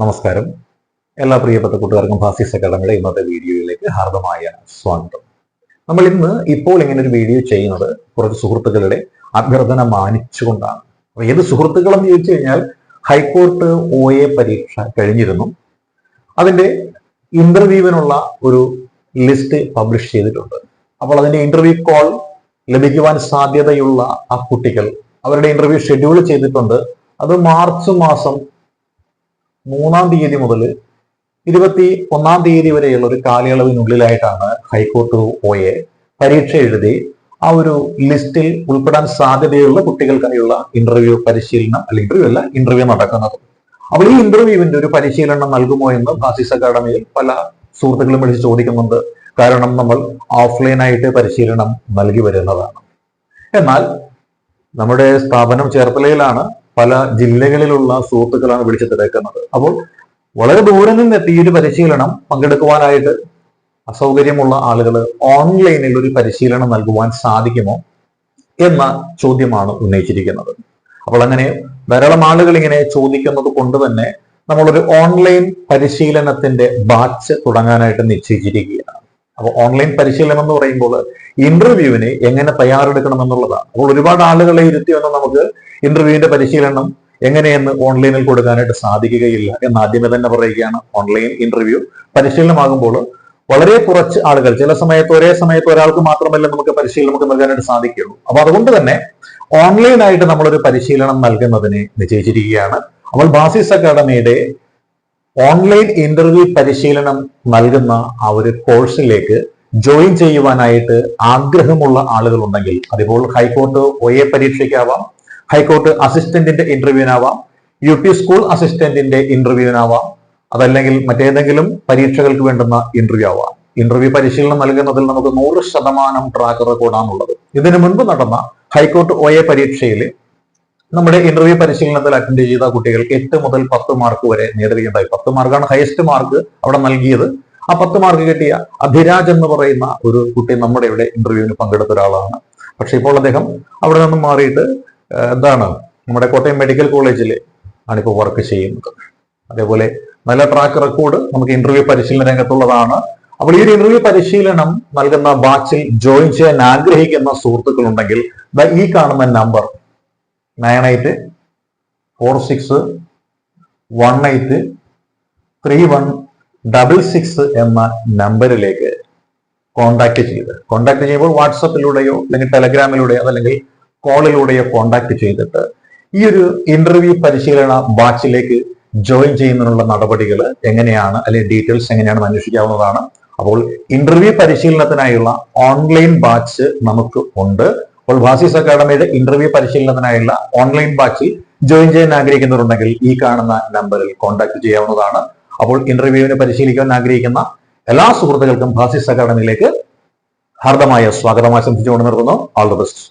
നമസ്കാരം. എല്ലാ പ്രിയപ്പെട്ട കൂട്ടുകാർക്കും ഫാസിസ് അക്കാഡമിയുടെ ഇന്നത്തെ വീഡിയോയിലേക്ക് ഹാർദമായ സ്വാഗതം. നമ്മൾ ഇന്ന് ഇപ്പോൾ ഇങ്ങനെ ഒരു വീഡിയോ ചെയ്യുന്നത് കുറച്ച് സുഹൃത്തുക്കളുടെ അഭ്യർത്ഥന മാനിച്ചുകൊണ്ടാണ്. അപ്പൊ ഏത് സുഹൃത്തുക്കളെന്ന് ചോദിച്ചു കഴിഞ്ഞാൽ ഹൈക്കോർട്ട് ഒ എ പരീക്ഷ കഴിഞ്ഞിരുന്നു. അതിന്റെ ഇന്റർവ്യൂവിനുള്ള ഒരു ലിസ്റ്റ് പബ്ലിഷ് ചെയ്തിട്ടുണ്ട്. അപ്പോൾ അതിന്റെ ഇന്റർവ്യൂ കോൾ ലഭിക്കുവാൻ സാധ്യതയുള്ള ആ കുട്ടികൾ അവരുടെ ഇന്റർവ്യൂ ഷെഡ്യൂൾ ചെയ്തിട്ടുണ്ട്. അത് മാർച്ച് മാസം മൂന്നാം തീയതി മുതൽ ഇരുപത്തി ഒന്നാം തീയതി വരെയുള്ള ഒരു കാലയളവിനുള്ളിലായിട്ടാണ് ഹൈക്കോർട്ട് ഒയെ പരീക്ഷ എഴുതി ആ ഒരു ലിസ്റ്റിൽ ഉൾപ്പെടാൻ സാധ്യതയുള്ള കുട്ടികൾക്കായുള്ള ഇന്റർവ്യൂ പരിശീലനം അല്ലെങ്കിൽ ഇന്റർവ്യൂ അല്ല ഇന്റർവ്യൂ നടക്കുന്നത്. അപ്പോൾ ഈ ഇന്റർവ്യൂവിന്റെ ഒരു പരിശീലനം നൽകുമോ എന്ന് ഫാസിസ് അക്കാഡമിയിൽ പല സുഹൃത്തുക്കളും വിളിച്ച് ചോദിക്കുന്നുണ്ട്. കാരണം നമ്മൾ ഓഫ്ലൈനായിട്ട് പരിശീലനം നൽകി വരുന്നതാണ്. എന്നാൽ നമ്മുടെ സ്ഥാപനം ചേർത്തലയിലാണ് പല ജില്ലകളിലുള്ള സുഹൃത്തുക്കളാണ് വിളിച്ചു തിരക്കുന്നത്. അപ്പോൾ വളരെ ദൂരെ നിന്ന് ഈ ഒരു പരിശീലനം പങ്കെടുക്കുവാനായിട്ട് അസൗകര്യമുള്ള ആളുകൾ ഓൺലൈനിൽ ഒരു പരിശീലനം നൽകുവാൻ സാധിക്കുമോ എന്ന ചോദ്യമാണ് ഉന്നയിച്ചിരിക്കുന്നത്. അപ്പോൾ അങ്ങനെ ധാരാളം ആളുകൾ ഇങ്ങനെ ചോദിക്കുന്നത് കൊണ്ട് തന്നെ നമ്മളൊരു ഓൺലൈൻ പരിശീലനത്തിന്റെ ബാച്ച് തുടങ്ങാനായിട്ട് നിശ്ചയിച്ചിരിക്കുകയാണ്. അപ്പോൾ ഓൺലൈൻ പരിശീലനം എന്ന് പറയുമ്പോൾ ഇന്റർവ്യൂവിന് എങ്ങനെ തയ്യാറെടുക്കണം എന്നുള്ളതാണ്. അപ്പോൾ ഒരുപാട് ആളുകളെ ഇരുത്തി വന്ന നമുക്ക് ഇന്റർവ്യൂവിന്റെ പരിശീലനം എങ്ങനെയെന്ന് ഓൺലൈനിൽ കൊടുക്കാനായിട്ട് സാധിക്കുകയില്ല എന്ന് ആദ്യമേ തന്നെ പറയുകയാണ്. ഓൺലൈൻ ഇന്റർവ്യൂ പരിശീലനമാകുമ്പോൾ വളരെ കുറച്ച് ആളുകൾ ചില സമയത്ത് ഒരേ സമയത്ത് ഒരാൾക്ക് മാത്രമല്ല നമുക്ക് പരിശീലനം നമുക്ക് നൽകാനായിട്ട് സാധിക്കുകയുള്ളൂ. അപ്പൊ അതുകൊണ്ട് തന്നെ ഓൺലൈനായിട്ട് നമ്മളൊരു പരിശീലനം നൽകുന്നതിനെ നിശ്ചയിച്ചിരിക്കുകയാണ്. അപ്പോൾ ബാസിസ് അക്കാഡമിയുടെ ഓൺലൈൻ ഇന്റർവ്യൂ പരിശീലനം നൽകുന്ന ആ ഒരു കോഴ്സിലേക്ക് ജോയിൻ ചെയ്യുവാനായിട്ട് ആഗ്രഹമുള്ള ആളുകൾ ഉണ്ടെങ്കിൽ അതിപ്പോൾ ഹൈക്കോർട്ട് ഒ എ പരീക്ഷയ്ക്കാവാം ഹൈക്കോർട്ട് അസിസ്റ്റന്റിന്റെ ഇന്റർവ്യൂവിനാവാം യു പി സ്കൂൾ അസിസ്റ്റന്റിന്റെ ഇന്റർവ്യൂവിനാവാം അതല്ലെങ്കിൽ മറ്റേതെങ്കിലും പരീക്ഷകൾക്ക് വേണ്ടുന്ന ഇന്റർവ്യൂ ആവാം ഇന്റർവ്യൂ പരിശീലനം നൽകുന്നതിൽ നമുക്ക് നൂറ് ശതമാനം ട്രാക്ക് റെക്കോർഡാണുള്ളത്. ഇതിനു മുൻപ് നടന്ന ഹൈക്കോർട്ട് ഒ എ പരീക്ഷയിൽ നമ്മുടെ ഇന്റർവ്യൂ പരിശീലനത്തിൽ അറ്റൻഡ് ചെയ്ത കുട്ടികൾ എട്ട് മുതൽ പത്ത് മാർക്ക് വരെ നേടുകയുണ്ടായി പത്ത് മാർക്കാണ് ഹയസ്റ്റ് മാർക്ക് അവിടെ നൽകിയത്. ആ പത്ത് മാർക്ക് കിട്ടിയ അഭിരാജ് എന്ന് പറയുന്ന ഒരു കുട്ടി നമ്മുടെ ഇവിടെ ഇന്റർവ്യൂവിന് പങ്കെടുത്ത ഒരാളാണ്. പക്ഷെ ഇപ്പോൾ അദ്ദേഹം അവിടെ നിന്നും മാറിയിട്ട് എന്താണ് നമ്മുടെ കോട്ടയം മെഡിക്കൽ കോളേജിൽ ആണിപ്പോൾ വർക്ക് ചെയ്യുന്നത്. അതേപോലെ നല്ല ട്രാക്ക് റെക്കോർഡ് നമുക്ക് ഇന്റർവ്യൂ പരിശീലന രംഗത്തുള്ളതാണ്. അപ്പോൾ ഈ ഒരു ഇന്റർവ്യൂ പരിശീലനം നൽകുന്ന ബാച്ചിൽ ജോയിൻ ചെയ്യാൻ ആഗ്രഹിക്കുന്ന സുഹൃത്തുക്കൾ ഉണ്ടെങ്കിൽ ഈ കാണുന്ന number nine eight four six one eight three one double six എന്ന നമ്പറിലേക്ക് കോണ്ടാക്ട് ചെയ്ത്. കോണ്ടാക്ട് ചെയ്യുമ്പോൾ വാട്സപ്പിലൂടെയോ അല്ലെങ്കിൽ ടെലഗ്രാമിലൂടെയോ അതല്ലെങ്കിൽ കോളിലൂടെയോ കോണ്ടാക്ട് ചെയ്തിട്ട് ഈ ഒരു ഇന്റർവ്യൂ പരിശീലന ബാച്ചിലേക്ക് ജോയിൻ ചെയ്യുന്നതിനുള്ള നടപടികൾ എങ്ങനെയാണ് അല്ലെങ്കിൽ ഡീറ്റെയിൽസ് എങ്ങനെയാണ് അന്വേഷിക്കാവുന്നതാണ്. അപ്പോൾ ഇന്റർവ്യൂ പരിശീലനത്തിനായുള്ള ഓൺലൈൻ ബാച്ച് നമുക്ക് ഉണ്ട്. അപ്പോൾ ഭാസീസ് അക്കാഡമിയുടെ ഇന്റർവ്യൂ പരിശീലനത്തിനായുള്ള ഓൺലൈൻ ബാച്ചിൽ ജോയിൻ ചെയ്യാൻ ആഗ്രഹിക്കുന്നവരുണ്ടെങ്കിൽ ഈ കാണുന്ന നമ്പറിൽ കോൺടാക്ട് ചെയ്യാവുന്നതാണ്. അപ്പോൾ ഇന്റർവ്യൂവിന് പരിശീലിക്കാൻ ആഗ്രഹിക്കുന്ന എല്ലാ സുഹൃത്തുക്കൾക്കും ഭാസീസ് അക്കാഡമിയിലേക്ക് ഹാർദമായ സ്വാഗതം ആശംസിച്ചുകൊണ്ട് നിർത്തുന്നു. All the best